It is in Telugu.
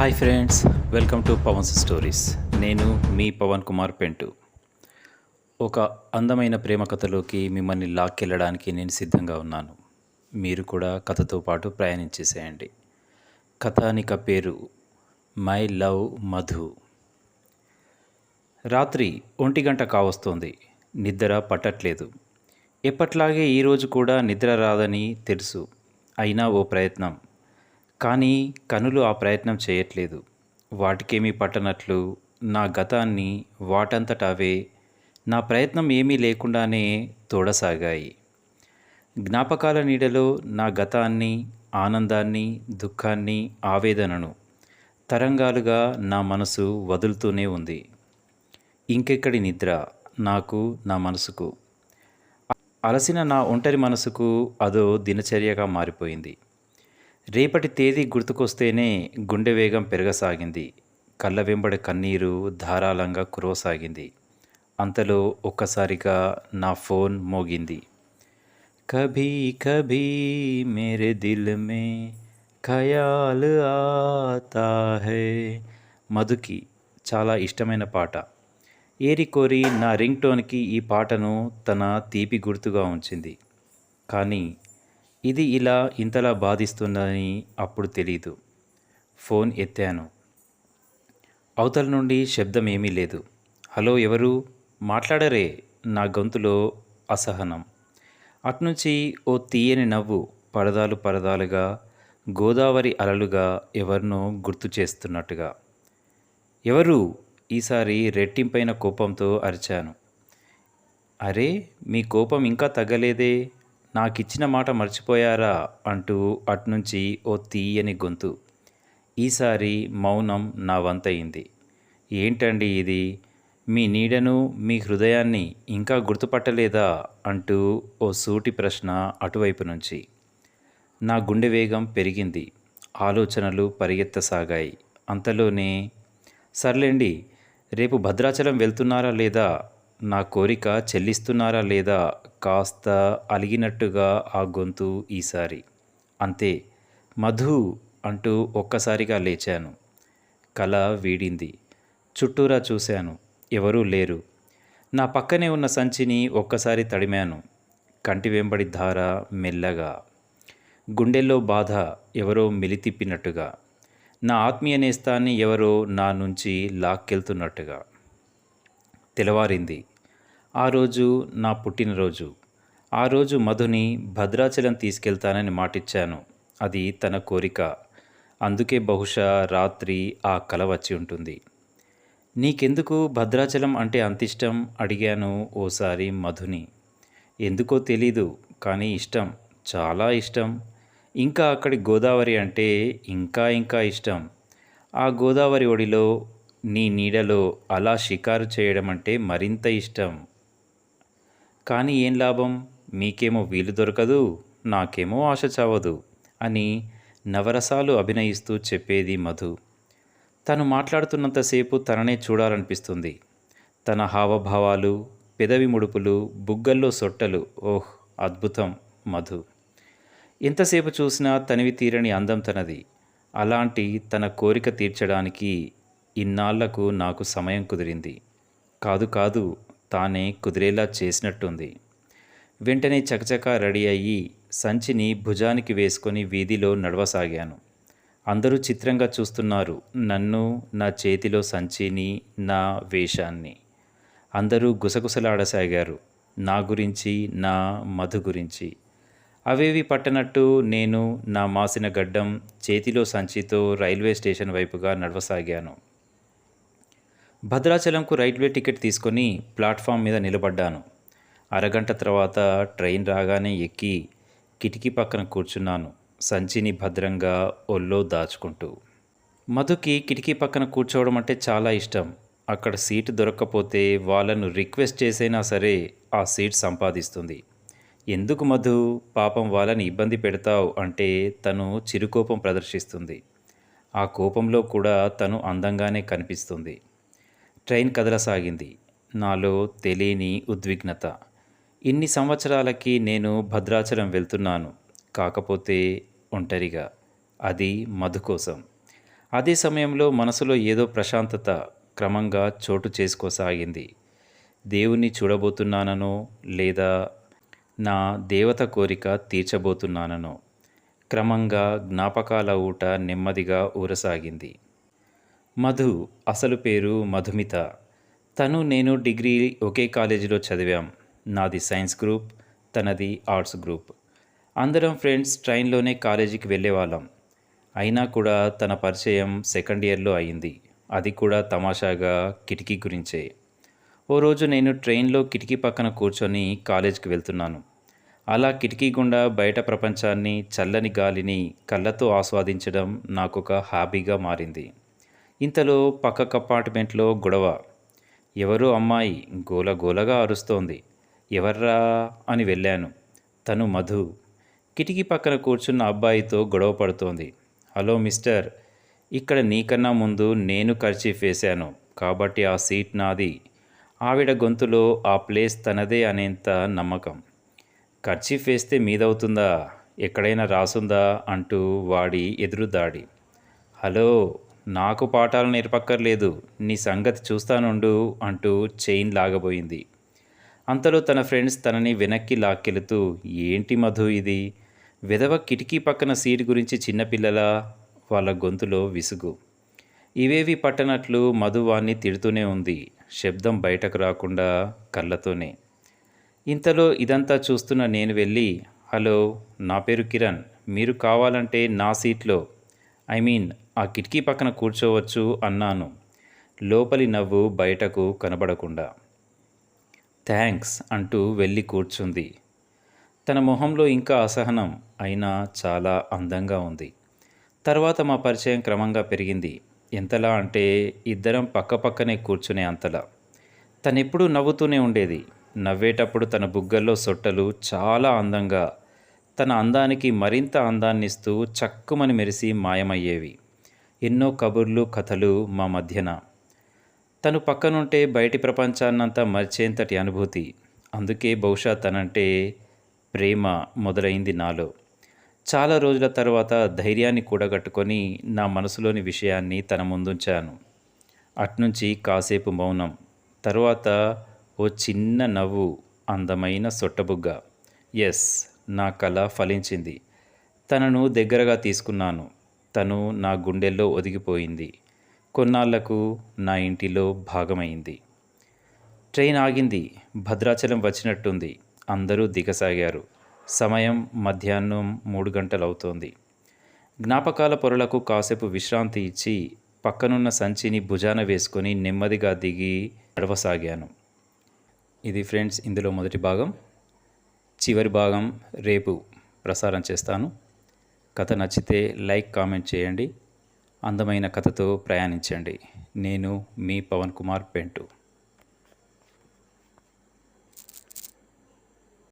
Hi friends welcome to Pawan's stories. నేను మీ పవన్ కుమార్ పెంటు. ఒక అందమైన ప్రేమ కథలోకి మిమ్మల్ని లాక్కెళ్ళడానికి నేను సిద్ధంగా ఉన్నాను. మీరు కూడా కథతో పాటు ప్రయాణించేసేయండి. కథానిక పేరు మై లవ్ మధు. రాత్రి ఒంటి గంట కావస్తోంది. నిద్ర పట్టట్లేదు. ఎప్పట్లాగే ఈరోజు కూడా నిద్ర రాదని తెలుసు. అయినా ఓ ప్రయత్నం. కానీ కనులు ఆ ప్రయత్నం చేయట్లేదు. వాటికేమీ పట్టనట్లు నా గతాన్ని వాటంతట అవే నా ప్రయత్నం ఏమీ లేకుండానే తోడసాగాయి. జ్ఞాపకాల నీడలో నా గతాన్ని ఆనందాన్ని దుఃఖాన్ని ఆవేదనను తరంగాలుగా నా మనసు వదులుతూనే ఉంది. ఇంకెక్కడి నిద్ర నాకు నా మనసుకు? అలసిన నా ఒంటరి మనసుకు అదో దినచర్యగా మారిపోయింది. రేపటి తేదీ గుర్తుకొస్తేనే గుండె వేగం పెరగసాగింది. కళ్ళ వెంబడి కన్నీరు ధారాళంగా కురవసాగింది. అంతలో ఒక్కసారిగా నా ఫోన్ మోగింది. కభీ కభీ మేరే దిల్ మే ఖయాల్ ఆతా హే. మధుకి చాలా ఇష్టమైన పాట. ఏరి కోరి నా రింగ్ టోన్కి ఈ పాటను తన తీపి గుర్తుగా ఉంచింది. కానీ ఇది ఇలా ఇంతలా బాధిస్తుందని అప్పుడు తెలీదు. ఫోన్ ఎత్తాను. అవతల నుండి శబ్దం ఏమీ లేదు. హలో ఎవరు? మాట్లాడరే నా గొంతులో అసహనం. అట్నుంచి ఓ తీయని నవ్వు పరదాలు పరదాలుగా గోదావరి అలలుగా ఎవరినో గుర్తు చేస్తున్నట్టుగా. ఎవరు? ఈసారి రెట్టింపైన కోపంతో అరిచాను. అరే మీ కోపం ఇంకా తగ్గలేదే? నాకిచ్చిన మాట మర్చిపోయారా? అంటూ అట్నుంచి ఓ తీయని గొంతు. ఈసారి మౌనం నా వంతయింది. ఏంటండి ఇది? మీ నీడను మీ హృదయాన్ని ఇంకా గుర్తుపట్టలేదా? అంటూ ఓ సూటి ప్రశ్న అటువైపు నుంచి. నా గుండె వేగం పెరిగింది. ఆలోచనలు పరిగెత్తసాగాయి. అంతలోనే సర్లేండి రేపు భద్రాచలం వెళ్తున్నారా లేదా? నా కోరిక చెల్లిస్తున్నారా లేదా కాస్త అలిగినట్టుగా ఆ గొంతు ఈసారి. అంతే మధు అంటూ ఒక్కసారిగా లేచాను. కల వీడింది. చుట్టూరా చూశాను. ఎవరూ లేరు. నా పక్కనే ఉన్న సంచిని ఒక్కసారి తడిమాను. కంటి వెంబడి ధార మెల్లగా. గుండెల్లో బాధ ఎవరో మిలితిప్పినట్టుగా. నా ఆత్మీయ నేస్తాన్ని ఎవరో నా నుంచి లాక్కెళ్తున్నట్టుగా. తెలవారింది ఆ రోజు నా పుట్టినరోజు. ఆ రోజు మధుని భద్రాచలం తీసుకెళ్తానని మాటిచ్చాను. అది తన కోరిక. అందుకే బహుశా రాత్రి ఆ కల వచ్చి ఉంటుంది. నీకెందుకు భద్రాచలం అంటే అంతిష్టం? అడిగాను ఓసారి మధుని. ఎందుకో తెలీదు కానీ ఇష్టం. చాలా ఇష్టం. ఇంకా అక్కడి గోదావరి అంటే ఇంకా ఇంకా ఇష్టం. ఆ గోదావరి ఒడిలో నీ నీడలో అలా షికారు చేయడం అంటే మరింత ఇష్టం. కానీ ఏం లాభం? మీకేమో వీలు దొరకదు నాకేమో ఆశ చావదు అని నవరసాలు అభినయిస్తూ చెప్పేది మధు. తను మాట్లాడుతున్నంతసేపు తననే చూడాలనిపిస్తుంది. తన హావభావాలు పెదవి ముడుపులు బుగ్గల్లో సొట్టలు ఓహ్ అద్భుతం మధు. ఎంతసేపు చూసినా తనివి తీరని అందం తనది. అలాంటి తన కోరిక తీర్చడానికి ఇన్నాళ్ళకు నాకు సమయం కుదిరింది. కాదు కాదు తానే కుదిరేలా చేసినట్టుంది. వెంటనే చకచక రెడీ అయ్యి సంచిని భుజానికి వేసుకొని వీధిలో నడవసాగాను. అందరూ చిత్రంగా చూస్తున్నారు నన్ను నా చేతిలో సంచిని నా వేషాన్ని. అందరూ గుసగుసలాడసాగారు. నా గురించి నా మధు గురించి. అవేవి పట్టనట్టు నేను నా మాసిన గడ్డం చేతిలో సంచితో రైల్వే స్టేషన్ వైపుగా నడవసాగాను. భద్రాచలంకు రైల్వే టికెట్ తీసుకొని ప్లాట్ఫామ్ మీద నిలబడ్డాను. అరగంట తర్వాత ట్రైన్ రాగానే ఎక్కి కిటికీ పక్కన కూర్చున్నాను. సంచిని భద్రంగా ఒళ్ళో దాచుకుంటూ. మధుకి కిటికీ పక్కన కూర్చోవడం అంటే చాలా ఇష్టం. అక్కడ సీటు దొరక్కపోతే వాళ్ళను రిక్వెస్ట్ చేసైనా సరే ఆ సీట్ సంపాదిస్తుంది. ఎందుకు మధు? పాపం వాళ్ళని ఇబ్బంది పెడతావు అంటే తను చిరుకోపం ప్రదర్శిస్తుంది. ఆ కోపంలో కూడా తను అందంగానే కనిపిస్తుంది. ట్రైన్ కదలసాగింది. నాలో తెలియని ఉద్విగ్నత. ఇన్ని సంవత్సరాలకి నేను భద్రాచలం వెళ్తున్నాను. కాకపోతే ఒంటరిగా. అది మధు కోసం. అదే సమయంలో మనసులో ఏదో ప్రశాంతత క్రమంగా చోటు చేసుకోసాగింది. దేవుణ్ణి చూడబోతున్నాననో లేదా నా దేవత కోరిక తీర్చబోతున్నాననో. క్రమంగా జ్ఞాపకాల ఊట నెమ్మదిగా ఊరసాగింది. మధు అసలు పేరు మధుమిత. తను నేను డిగ్రీ ఒకే కాలేజీలో చదివాం. నాది సైన్స్ గ్రూప్ తనది ఆర్ట్స్ గ్రూప్. అందరం ఫ్రెండ్స్ ట్రైన్లోనే కాలేజీకి వెళ్ళేవాళ్ళం. అయినా కూడా తన పరిచయం సెకండ్ ఇయర్లో అయింది. అది కూడా తమాషాగా కిటికీ గురించే. ఓ రోజు నేను ట్రైన్లో కిటికీ పక్కన కూర్చొని కాలేజీకి వెళ్తున్నాను. అలా కిటికీ గుండా బయట ప్రపంచాన్ని చల్లని గాలిని కళ్ళతో ఆస్వాదించడం నాకు ఒక హాబీగా మారింది. ఇంతలో పక్క కపార్ట్మెంట్లో గొడవ. ఎవరో అమ్మాయి గోల గోలగా అరుస్తోంది. ఎవర్రా అని వెళ్ళాను. తను మధు. కిటికీ పక్కన కూర్చున్న అబ్బాయితో గొడవ పడుతోంది. హలో మిస్టర్ ఇక్కడ నీకన్నా ముందు నేను ఖర్చీఫ్ వేశాను. కాబట్టి ఆ సీట్ నాది. ఆవిడ గొంతులో ఆ ప్లేస్ తనదే అనేంత నమ్మకం. ఖర్చీఫ్ వేస్తే మీదవుతుందా? ఎక్కడైనా రాసుందా? అంటూ వాడి ఎదురుదాడి. హలో నాకు పాఠాలు నేర్పక్కర్లేదు నీ సంగతి చూస్తానుండు అంటూ చైన్ లాగబోయింది. అంతలో తన ఫ్రెండ్స్ తనని వెనక్కి లాక్కెళుతూ ఏంటి మధు ఇది? విధవ కిటికీ పక్కన సీట్ గురించి చిన్నపిల్లల వాళ్ళ గొంతులో విసుగు. ఇవేవి పట్టనట్లు మధు వాణ్ణి తిడుతూనే ఉంది శబ్దం బయటకు రాకుండా కళ్ళతోనే. ఇంతలో ఇదంతా చూస్తున్న నేను వెళ్ళి హలో నా పేరు కిరణ్ మీరు కావాలంటే నా సీట్లో ఐ మీన్ ఆ కిటికీ పక్కన కూర్చోవచ్చు అన్నాను. లోపలి నవ్వు బయటకు కనబడకుండా. థ్యాంక్స్ అంటూ వెళ్ళి కూర్చుంది. తన మొహంలో ఇంకా అసహనం అయినా చాలా అందంగా ఉంది. తర్వాత మా పరిచయం క్రమంగా పెరిగింది. ఎంతలా అంటే ఇద్దరం పక్కపక్కనే కూర్చునే అంతలా. తనెప్పుడూ నవ్వుతూనే ఉండేది. నవ్వేటప్పుడు తన బుగ్గల్లో సొట్టలు చాలా అందంగా తన అందానికి మరింత అందాన్నిస్తూ చక్కుమని మెరిసి మాయమయ్యేవి. ఎన్నో కబుర్లు కథలు మా మధ్యన. తను పక్కనుంటే బయటి ప్రపంచాన్నంతా మర్చేంతటి అనుభూతి. అందుకే బహుశా తనంటే ప్రేమ మొదలైంది నాలో. చాలా రోజుల తర్వాత ధైర్యాన్ని కూడగట్టుకొని నా మనసులోని విషయాన్ని తన ముందుంచాను. అట్నుంచి కాసేపు మౌనం. తరువాత ఓ చిన్న నవ్వు అందమైన సొట్టబుగ్గ. ఎస్ నా కళ ఫలించింది. తనను దగ్గరగా తీసుకున్నాను. తను నా గుండెల్లో ఒదిగిపోయింది. కొన్నాళ్ళకు నా ఇంటిలో భాగమైంది. ట్రైన్ ఆగింది. భద్రాచలం వచ్చినట్టుంది. అందరూ దిగసాగారు. సమయం మధ్యాహ్నం మూడు గంటలవుతోంది. జ్ఞాపకాల పొరలకు కాసేపు విశ్రాంతి ఇచ్చి పక్కనున్న సంచిని భుజాన వేసుకొని నెమ్మదిగా దిగి నడవసాగాను. ఇది ఫ్రెండ్స్ ఇందులో మొదటి భాగం. చివరి భాగం రేపు ప్రసారం చేస్తాను. కథ నచ్చితే లైక్ కామెంట్ చేయండి. అందమైన కథతో ప్రయాణించండి. నేను మీ పవన్ కుమార్ పెంటు.